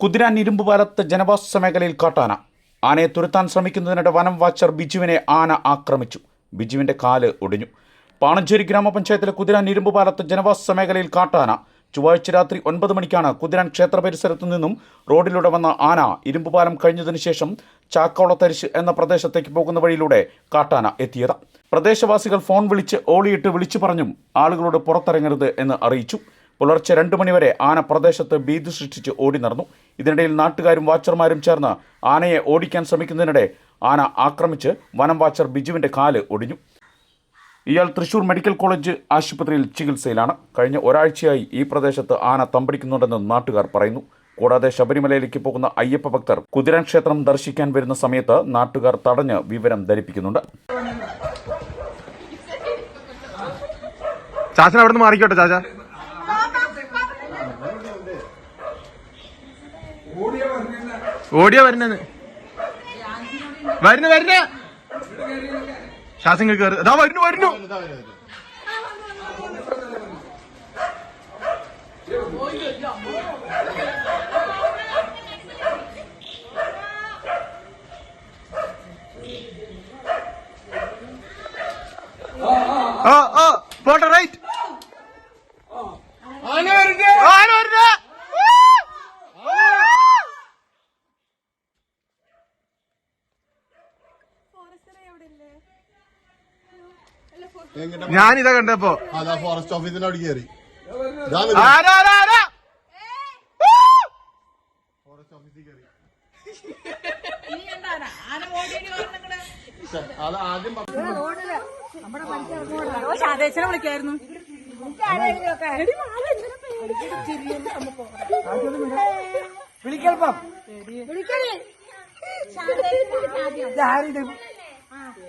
കുതിരാൻ ഇരുമ്പുപാലത്ത് ജനവാസ മേഖലയിൽ കാട്ടാന. ആനയെ തുരത്താൻ ശ്രമിക്കുന്നതിനിടെ വനം വാച്ചർ ബിജുവിനെ ആന ആക്രമിച്ചു. ബിജുവിന്റെ കാൽ ഒടിഞ്ഞു. പാണഞ്ചേരി ഗ്രാമപഞ്ചായത്തിലെ കുതിരാൻ ഇരുമ്പുപാലത്ത് ജനവാസ മേഖലയിൽ കാട്ടാന. ചൊവ്വാഴ്ച രാത്രി ഒൻപത് മണിക്കാണ് കുതിരാൻ ക്ഷേത്ര പരിസരത്തു നിന്നും റോഡിലൂടെ വന്ന ആന ഇരുമ്പുപാലം കഴിഞ്ഞതിനു ശേഷം ചാക്കോളത്തരിശ് എന്ന പ്രദേശത്തേക്ക് പോകുന്ന വഴിയിലൂടെ കാട്ടാന എത്തിയത്. പ്രദേശവാസികൾ ഫോൺ വിളിച്ച് ഓളിയിട്ട് വിളിച്ചു പറഞ്ഞും ആളുകളോട് പുറത്തിറങ്ങരുത് എന്ന് അറിയിച്ചു. പുലർച്ചെ രണ്ടു മണിവരെ ആന പ്രദേശത്ത് ഭീതി സൃഷ്ടിച്ച് ഓടി നടന്നു. ഇതിനിടയിൽ നാട്ടുകാരും വാച്ചർമാരും ചേർന്ന് ആനയെ ഓടിക്കാൻ ശ്രമിക്കുന്നതിനിടെ ആന ആക്രമിച്ച് വനം വാച്ചർ ബിജുവിന്റെ കാൽ ഒടിഞ്ഞു. ഇയാൾ തൃശൂർ മെഡിക്കൽ കോളേജ് ആശുപത്രിയിൽ ചികിത്സയിലാണ്. കഴിഞ്ഞ ഒരാഴ്ചയായി ഈ പ്രദേശത്ത് ആന തമ്പടിക്കുന്നുണ്ടെന്ന് നാട്ടുകാർ പറയുന്നു. കൂടാതെ ശബരിമലയിലേക്ക് പോകുന്ന അയ്യപ്പ ഭക്തർ കുതിരൻ ക്ഷേത്രം ദർശിക്കാൻ വരുന്ന സമയത്ത് നാട്ടുകാർ തടഞ്ഞ് വിവരം ധരിപ്പിക്കുന്നുണ്ട്. ചാച്ചൻ അവിടെ നിന്ന് മാറിക്കോട്ടെ ചാച്ച. ഓടിയാ വരുന്നത് വരുന്നു വരുന്ന. ശാസിങ്ങൾ കയറി അതാ വരുന്നു വരുന്നു. ആ ആ പോട്ടെ റൈറ്റ് ആന വരുന്നേ ഞാനിതാ കണ്ടപ്പോ. അതാ ഫോറസ്റ്റ് ഓഫീസിന്റെ കയറി. ആരാ ആരാ ആരാ? ഫോറസ്റ്റ് ഓഫീസിൽ കയറി. വിളിക്കൽപ്പം പറഞ്ഞിട്ട് അത് ആദ്യം ശാദേശനെ വിളിക്കായിരുന്നു ഞാനും വെറുതെ